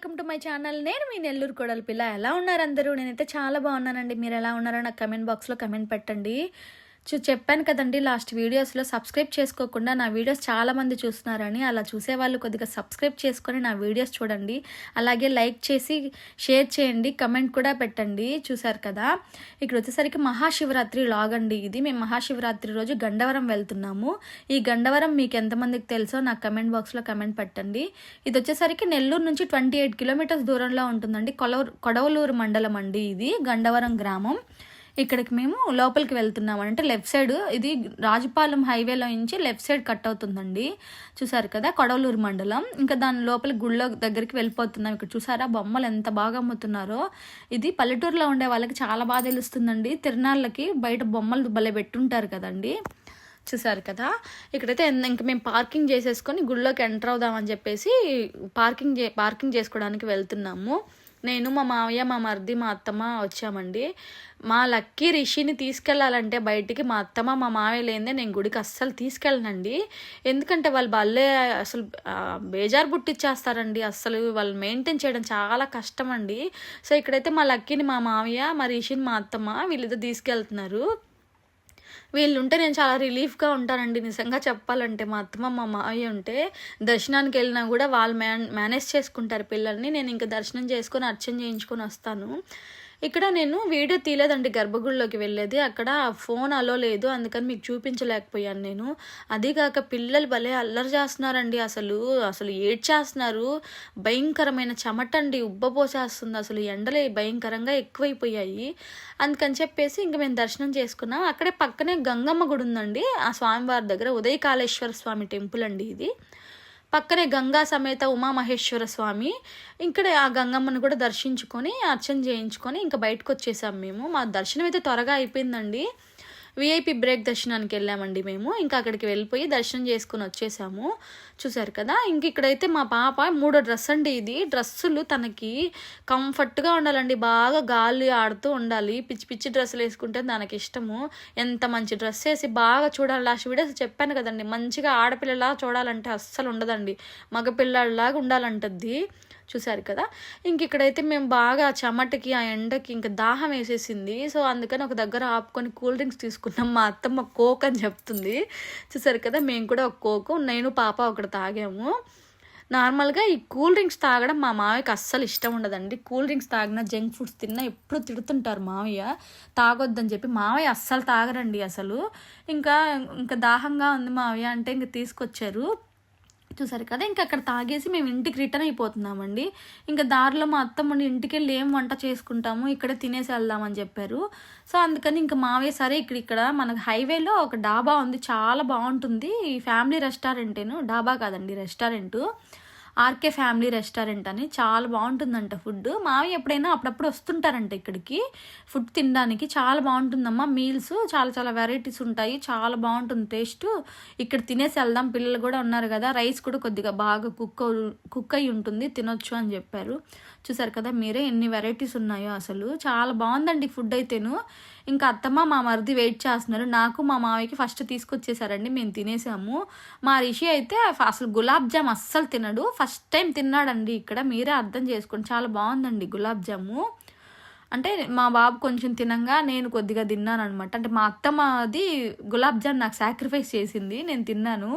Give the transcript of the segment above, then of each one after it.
Welcome to my channel. నేను మీ నెల్లూరు కొడల పిల్ల. ఎలా ఉన్నారు అందరూ? నేనైతే చాలా బాగున్నానండి. మీరు ఎలా ఉన్నారో నాకు కమెంట్ బాక్స్లో కమెంట్ పెట్టండి. చెప్పాను కదండి లాస్ట్ వీడియోస్లో సబ్స్క్రైబ్ చేసుకోకుండా నా వీడియోస్ చాలామంది చూస్తున్నారని అలా చూసే వాళ్ళు కొద్దిగా సబ్స్క్రైబ్ చేసుకొని నా వీడియోస్ చూడండి. అలాగే లైక్ చేసి షేర్ చేయండి కమెంట్ కూడా పెట్టండి. చూసారు కదా? ఇక్కడ వచ్చేసరికి మహాశివరాత్రి లాగ్ అండి ఇది. మేము మహాశివరాత్రి రోజు గండవరం వెళ్తున్నాము. ఈ గండవరం మీకు ఎంతమందికి తెలుసో నాకు కమెంట్ బాక్స్లో కమెంట్ పెట్టండి. ఇది వచ్చేసరికి నెల్లూరు నుంచి ట్వంటీ ఎయిట్ కిలోమీటర్స్ దూరంలో ఉంటుందండి. కొలవూరు కొడవలూరు మండలం అండి ఇది గండవరం గ్రామం. ఇక్కడికి మేము లోపలికి వెళ్తున్నాం అంటే లెఫ్ట్ సైడ్ ఇది రాజపాలెం హైవేలో నుంచి లెఫ్ట్ సైడ్ కట్ అవుతుందండి. చూసారు కదా? కొడవలూరు మండలం. ఇంకా దాని లోపల గుళ్ళో దగ్గరికి వెళ్ళిపోతున్నాం. ఇక్కడ చూసారా? బొమ్మలు ఎంత బాగా అమ్ముతున్నారో. ఇది పల్లెటూరులో ఉండే వాళ్ళకి చాలా బాగా తెలుస్తుందండి. తిరునాళ్ళకి బయట బొమ్మలు భలే పెట్టుంటారు కదండి. చూసారు కదా? ఇక్కడైతే ఇంక మేము పార్కింగ్ చేసేసుకొని గుళ్ళోకి ఎంటర్ అవుదామని చెప్పేసి పార్కింగ్ చే పార్కింగ్ చేసుకోవడానికి వెళ్తున్నాము. నేను మా మావయ్య మా మరిది మా అత్తమ్మ వచ్చామండి. మా లక్కీ రిషిని తీసుకెళ్ళాలంటే బయటికి మా అత్తమ్మ మా మావయ్య లేదే నేను గుడికి అస్సలు తీసుకెళ్ళనండి. ఎందుకంటే వాళ్ళు భలే అసలు బేజారు పుట్టిచ్చేస్తారండి అస్సలు వాళ్ళు మెయింటైన్ చేయడం చాలా కష్టం అండి సో ఇక్కడైతే మా లక్కీని మా మావయ్య మా రిషిని మా అత్తమ్మ వీళ్ళిద్దరు తీసుకెళ్తున్నారు. వీళ్ళు ఉంటే నేను చాలా రిలీఫ్గా ఉంటానండి. నిజంగా చెప్పాలంటే మా అత్తమ్మ మా మావయ్య ఉంటే దర్శనానికి వెళ్ళినా కూడా వాళ్ళు మేనేజ్ చేసుకుంటారు పిల్లల్ని. నేను ఇంకా దర్శనం చేసుకొని అర్చన చేయించుకొని వస్తాను. ఇక్కడ నేను వీడియో తీయలేదండి గర్భగుడిలోకి వెళ్ళేది. అక్కడ ఫోన్ అలో లేదు అందుకని మీకు చూపించలేకపోయాను నేను. అదీగాక పిల్లలు భలే అల్లరి చేస్తున్నారండి అసలు. అసలు ఏడ్చేస్తున్నారు. భయంకరమైన చెమటండి ఉబ్బపోసేస్తుంది అసలు. ఎండలే భయంకరంగా ఎక్కువైపోయాయి. అందుకని చెప్పేసి ఇంక మేము దర్శనం చేసుకున్నాం. అక్కడే పక్కనే గంగమ్మ గుడి ఉందండి. ఆ స్వామివారి దగ్గర ఉదయకాళేశ్వర స్వామి టెంపుల్ అండి ఇది. పక్కనే గంగా సమేత ఉమామహేశ్వర స్వామి. ఇక్కడ ఆ గంగమ్మను కూడా దర్శించుకొని అర్చన చేయించుకొని ఇంకా బయటకు వచ్చేసాం మేము. మా దర్శనం అయితే త్వరగా అయిపోయిందండి. విఐపి బ్రేక్ దర్శనానికి వెళ్ళామండి మేము. ఇంకా అక్కడికి వెళ్ళిపోయి దర్శనం చేసుకుని వచ్చేసాము. చూసారు కదా? ఇంక ఇక్కడైతే మా పాప మూడో డ్రెస్ అండి ఇది. డ్రెస్సులు తనకి కంఫర్ట్గా ఉండాలండి. బాగా గాలి ఆడుతూ ఉండాలి. పిచ్చి పిచ్చి డ్రెస్సులు వేసుకుంటే దానికి ఇష్టము. ఎంత మంచి డ్రెస్ వేసి బాగా చూడాలి. లాస్ట్ వీడియోస్ చెప్పాను కదండి. మంచిగా ఆడపిల్లలా చూడాలంటే అస్సలు ఉండదండి. మగపిల్లలాగా ఉండాలంటది చూసారు కదా. ఇంక ఇక్కడైతే మేము బాగా చెమటకి ఆ ఎండకి ఇంకా దాహం వేసేసింది. సో అందుకని ఒక దగ్గర ఆపుకొని కూల్ డ్రింక్స్ తీసుకున్నాం. మా అత్తమ్మ కోక్ అని చెప్తుంది. చూసారు కదా మేము కూడా ఒక కోకు నేను పాప ఒకటి తాగాము. నార్మల్గా ఈ కూల్ డ్రింక్స్ తాగడం మా మావయ్యకి అస్సలు ఇష్టం ఉండదండి. కూల్ డ్రింక్స్ తాగినా జంక్ ఫుడ్స్ తిన్నా ఎప్పుడు తిడుతుంటారు మావయ్య. తాగొద్దని చెప్పి మావయ్య అస్సలు తాగరండి అసలు. ఇంకా ఇంకా దాహంగా ఉంది మావయ్య అంటే ఇంక తీసుకొచ్చారు. చూసారు కదా ఇంకా అక్కడ తాగేసి మేము ఇంటికి రిటర్న్ అయిపోతున్నామండి. ఇంకా దారిలో మా అత్తమ్మ ఇంటికి వెళ్ళి ఏం వంట చేసుకుంటాము ఇక్కడే తినేసి వెళ్దామని చెప్పారు. సో అందుకని ఇంకా మావే సరే ఇక్కడ ఇక్కడ మనకు హైవేలో ఒక డాబా ఉంది చాలా బాగుంటుంది. ఈ ఫ్యామిలీ రెస్టారెంటేను డాబా కాదండి రెస్టారెంట్. ఆర్కే ఫ్యామిలీ రెస్టారెంట్ అని చాలా బాగుంటుందంట ఫుడ్. మావి ఎప్పుడైనా అప్పుడప్పుడు వస్తుంటారంట ఇక్కడికి. ఫుడ్ తినడానికి చాలా బాగుంటుందమ్మా. మీల్స్ చాలా చాలా వెరైటీస్ ఉంటాయి. చాలా బాగుంటుంది టేస్ట్. ఇక్కడ తినేసి వెళ్దాం. పిల్లలు కూడా ఉన్నారు కదా. రైస్ కూడా కొద్దిగా బాగా కుక్ కుక్ అయి ఉంటుంది. తినొచ్చు అని చెప్పారు. చూసారు కదా మీరే ఎన్ని వెరైటీస్ ఉన్నాయో అసలు. చాలా బాగుందండి ఫుడ్ అయితేను. ఇంకా అత్తమ్మ మా మరిది వెయిట్ చేస్తున్నారు. నాకు మా మావయ్యకి ఫస్ట్ తీసుకొచ్చేసారండి. మేము తినేసాము. మా రిషి అయితే అసలు గులాబ్ జామ్ అస్సలు తినడు. ఫస్ట్ టైం తిన్నాడండి ఇక్కడ. మీరే అర్థం చేసుకోండి. చాలా బాగుందండి గులాబ్ జాము. అంటే మా బాబు కొంచెం తినంగా నేను కొద్దిగా తిన్నాను అనమాట అంటే మా అత్త మాది గులాబ్ జామ్ నాకు సాక్రిఫైస్ చేసింది నేను తిన్నాను.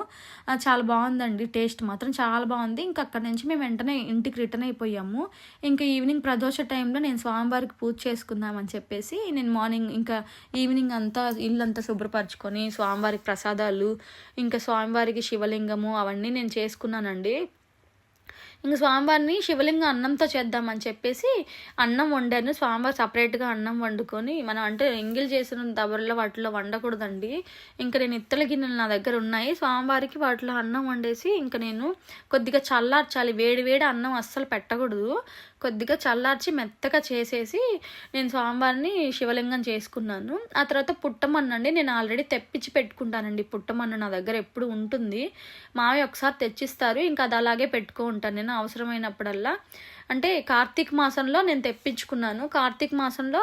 చాలా బాగుందండి టేస్ట్ మాత్రం చాలా బాగుంది. ఇంకా అక్కడ నుంచి మేము వెంటనే ఇంటికి రిటర్న్ అయిపోయాము. ఇంకా ఈవినింగ్ ప్రదోష టైంలో నేను స్వామివారికి పూజ చేసుకుందామని చెప్పేసి నేను మార్నింగ్ ఇంకా ఈవినింగ్ అంతా ఇల్లంతా శుభ్రపరచుకొని స్వామివారికి ప్రసాదాలు ఇంకా స్వామివారికి శివలింగము అవన్నీ నేను చేసుకున్నానండి. ఇంక స్వామివారిని శివలింగ అన్నంతో చేద్దామని చెప్పేసి అన్నం వండాను. స్వామివారు సపరేట్గా అన్నం వండుకొని మనం అంటే ఎంగిల్ చేసిన దబర్లో వాటిలో వండకూడదండి. ఇంకా నేను ఇత్తల గిన్నెలు నా దగ్గర ఉన్నాయి. స్వామివారికి వాటిలో అన్నం వండేసి ఇంకా నేను కొద్దిగా చల్లార్చాలి. వేడి వేడి అన్నం అస్సలు పెట్టకూడదు. కొద్దిగా చల్లార్చి మెత్తగా చేసేసి నేను స్వామివారిని శివలింగం చేసుకున్నాను. ఆ తర్వాత పుట్టమన్నండి నేను ఆల్రెడీ తెప్పించి పెట్టుకుంటానండి. పుట్టమన్ను నా దగ్గర ఎప్పుడు ఉంటుంది. మావి ఒకసారి తెచ్చిస్తారు. ఇంకా అది అలాగే పెట్టుకో తెప్పించుకుంటాను నేను అవసరమైనప్పుడల్లా. అంటే కార్తీక మాసంలో నేను తెప్పించుకున్నాను. కార్తీక మాసంలో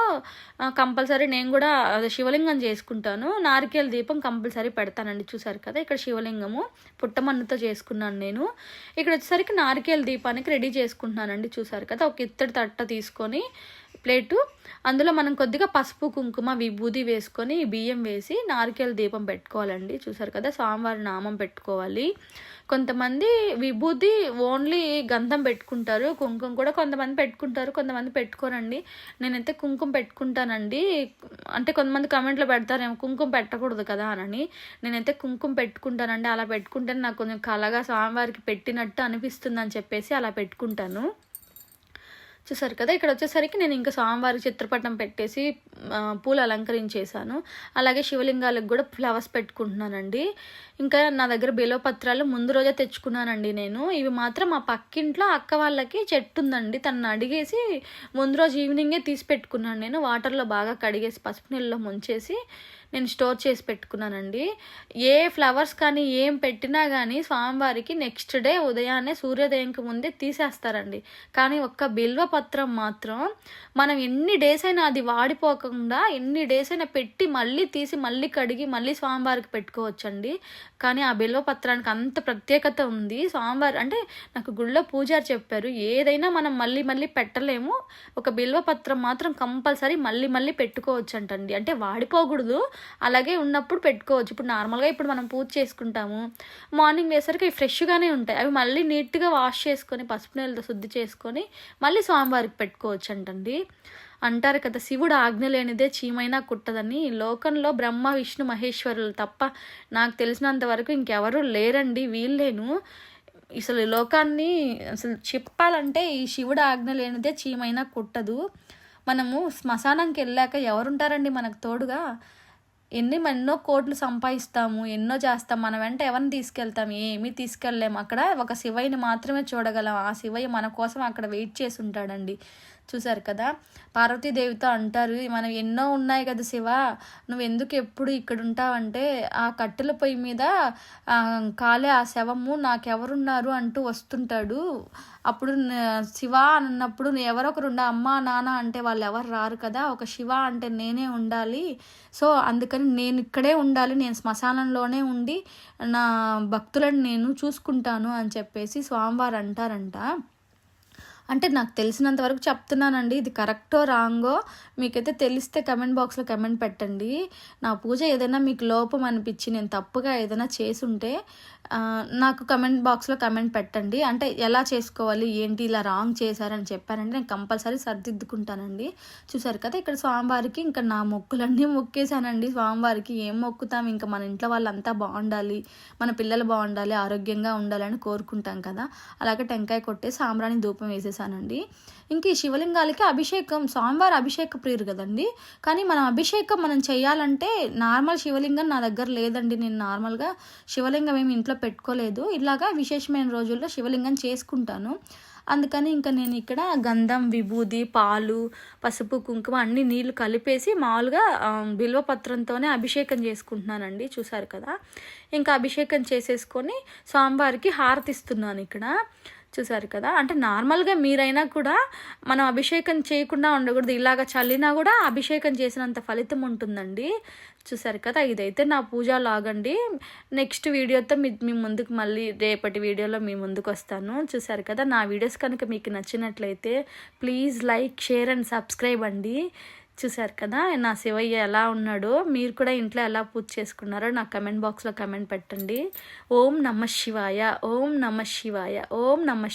కంపల్సరీ నేను కూడా అదే శివలింగం చేసుకుంటాను. నారికేల దీపం కంపల్సరీ పెడతానండి. చూసారు కదా ఇక్కడ శివలింగము పుట్టమన్నుతో చేసుకున్నాను నేను. ఇక్కడ వచ్చేసరికి నారికేల దీపానికి రెడీ చేసుకుంటున్నానండి. చూసారు కదా ఒక ఇత్తడి తట్ట తీసుకొని ప్లేటు. అందులో మనం కొద్దిగా పసుపు కుంకుమ విభూది వేసుకొని బియ్యం వేసి నారికేల దీపం పెట్టుకోవాలండి. చూసారు కదా స్వామివారి నామం పెట్టుకోవాలి. కొంతమంది విభూది ఓన్లీ గంధం పెట్టుకుంటారు కుంకుమ కూడా కొంతమంది పెట్టుకుంటారు కొంతమంది పెట్టుకోరండి. నేనైతే కుంకుమ పెట్టుకుంటానండి. అంటే కొంతమంది కమెంట్లో పెడతారేమో కుంకుమ పెట్టకూడదు కదా అని నేనైతే కుంకుమ పెట్టుకుంటానండి. అలా పెట్టుకుంటే నాకు కొంచెం కలగా స్వామివారికి పెట్టినట్టు అనిపిస్తుంది అని చెప్పేసి అలా పెట్టుకుంటాను. చూసారు కదా ఇక్కడ వచ్చేసరికి నేను ఇంకా స్వామివారి చిత్రపటం పెట్టేసి పూలు అలంకరించేశాను. అలాగే శివలింగాలకు కూడా ఫ్లవర్స్ పెట్టుకుంటున్నానండి. ఇంకా నా దగ్గర బిలోపత్రాలు ముందు రోజే తెచ్చుకున్నానండి నేను. ఇవి మాత్రం మా పక్కింట్లో అక్క వాళ్ళకి చెట్టు ఉందండి తనను అడిగేసి ముందు రోజు ఈవినింగే తీసి పెట్టుకున్నాను నేను. వాటర్లో బాగా కడిగేసి పసుపు నీళ్ళలో ముంచేసి నేను స్టోర్ చేసి పెట్టుకున్నానండి. ఏ ఫ్లవర్స్ కానీ ఏం పెట్టినా కానీ స్వామివారికి నెక్స్ట్ డే ఉదయాన్నే సూర్యోదయంకి ముందే తీసేస్తారండి. కానీ ఒక్క బిల్వ పత్రం మాత్రం మనం ఎన్ని డేస్ అయినా అది వాడిపోకుండా ఎన్ని డేస్ అయినా పెట్టి మళ్ళీ తీసి మళ్ళీ కడిగి మళ్ళీ స్వామివారికి పెట్టుకోవచ్చండి. కానీ ఆ బిల్వ పత్రానికి అంత ప్రత్యేకత ఉంది. స్వామివారి అంటే నాకు గుళ్ళో పూజారి చెప్పారు ఏదైనా మనం మళ్ళీ మళ్ళీ పెట్టలేము. ఒక బిల్వ పత్రం మాత్రం కంపల్సరీ మళ్ళీ మళ్ళీ పెట్టుకోవచ్చు అంటండి అంటే వాడిపోకూడదు. అలాగే ఉన్నప్పుడు పెట్టుకోవచ్చు. ఇప్పుడు నార్మల్గా ఇప్పుడు మనం పూజ చేసుకుంటాము. మార్నింగ్ వేసరికి అవి ఫ్రెష్గానే ఉంటాయి. అవి మళ్ళీ నీట్గా వాష్ చేసుకొని పసుపు నీళ్ళతో శుద్ధి చేసుకొని మళ్ళీ స్వామివారికి పెట్టుకోవచ్చు అంటండి అంటారు కదా శివుడు ఆజ్ఞ లేనిదే చీమైనా కుట్టదని. లోకంలో బ్రహ్మ విష్ణు మహేశ్వరులు తప్ప నాకు తెలిసినంత వరకు ఇంకెవరూ లేరండి. వీళ్ళేను అసలు లోకాన్ని అసలు చెప్పాలంటే ఈ శివుడు ఆజ్ఞ లేనిదే చీమైనా కుట్టదు. మనము శ్మశానంకి వెళ్ళాక ఎవరుంటారండి మనకు తోడుగా? ఎన్ని ఎన్నో కోట్లు సంపాదిస్తాము ఎన్నో చేస్తాం మన వెంట ఎవరిని తీసుకెళ్తాం ఏమీ తీసుకెళ్ళలేము. అక్కడ ఒక శివయ్యని మాత్రమే చూడగలం. ఆ శివయ్య మన కోసం అక్కడ వెయిట్ చేసి ఉంటాడండి. చూసారు కదా? పార్వతీదేవితో అంటారు మనం ఎన్నో ఉన్నాయి కదా శివ నువ్వు ఎందుకు ఎప్పుడు ఇక్కడ ఉంటావంటే ఆ కట్టెల పొయ్యి మీద కాలే ఆ శవము నాకెవరున్నారు అంటూ వస్తుంటాడు. అప్పుడు శివ అన్నప్పుడు ఎవరొకరు అమ్మ నాన్న అంటే వాళ్ళు ఎవరు రారు కదా ఒక శివ అంటే నేనే ఉండాలి. సో అందుకని నేను ఇక్కడే ఉండాలి నేను శ్మశానంలోనే ఉండి నా భక్తులను నేను చూసుకుంటాను అని చెప్పేసి స్వామివారు అంటారంట. అంటే నాకు తెలిసినంత వరకు చెప్తున్నానండి. ఇది కరెక్టో రాంగో మీకైతే తెలిస్తే కమెంట్ బాక్స్లో కమెంట్ పెట్టండి. నా పూజ ఏదైనా మీకు లోపం అనిపించి నేను తప్పుగా ఏదైనా చేసుంటే నాకు కమెంట్ బాక్స్లో కమెంట్ పెట్టండి. అంటే ఎలా చేసుకోవాలి ఏంటి ఇలా రాంగ్ చేశారని చెప్పారంటే నేను కంపల్సరీ సరిదిద్దుకుంటానండి. చూసారు కదా ఇక్కడ స్వామివారికి ఇంకా నా మొక్కులన్నీ మొక్కేశానండి. స్వామివారికి ఏం మొక్కుతాం? ఇంకా మన ఇంట్లో వాళ్ళంతా బాగుండాలి మన పిల్లలు బాగుండాలి ఆరోగ్యంగా ఉండాలని కోరుకుంటాం కదా. అలాగే టెంకాయ కొట్టే సాంబ్రాణి ధూపం చేశానండి. ఇంక ఈ శివలింగాలకి అభిషేకం స్వామివారి అభిషేక ప్రియురు కదండి. కానీ మనం అభిషేకం మనం చేయాలంటే నార్మల్ శివలింగం నా దగ్గర లేదండి. నేను నార్మల్గా శివలింగం ఏమి ఇంట్లో పెట్టుకోలేదు. ఇలాగా విశేషమైన రోజుల్లో శివలింగం చేసుకుంటాను. అందుకని ఇంకా నేను ఇక్కడ గంధం విభూది పాలు పసుపు కుంకుమ అన్ని నీళ్ళు కలిపేసి మామూలుగా బిల్వపత్రంతోనే అభిషేకం చేసుకుంటున్నానండి. చూసారు కదా? ఇంకా అభిషేకం చేసేసుకొని స్వామివారికి హారతిస్తున్నాను ఇక్కడ. చూసారు కదా? అంటే నార్మల్గా మీరైనా కూడా మనం అభిషేకం చేయకుండా ఉండకూడదు ఇలాగ చల్లినా కూడా అభిషేకం చేసినంత ఫలితం ఉంటుందండి. చూసారు కదా? ఇదైతే నా పూజ లాగండి. నెక్స్ట్ వీడియోతో మీ మీ ముందుకు మళ్ళీ రేపటి వీడియోలో మీ ముందుకు వస్తాను. చూసారు కదా? నా వీడియోస్ కనుక మీకు నచ్చినట్లయితే please like share and subscribe అండి. చూసారు కదా నా శివయ్య ఎలా ఉన్నాడో మీరు కూడా ఇంట్లో ఎలా పూజ చేసుకున్నారో నా కమెంట్ బాక్స్లో కమెంట్ పెట్టండి. ఓం నమ శివాయ ఓం నమ శివాయ ఓం నమ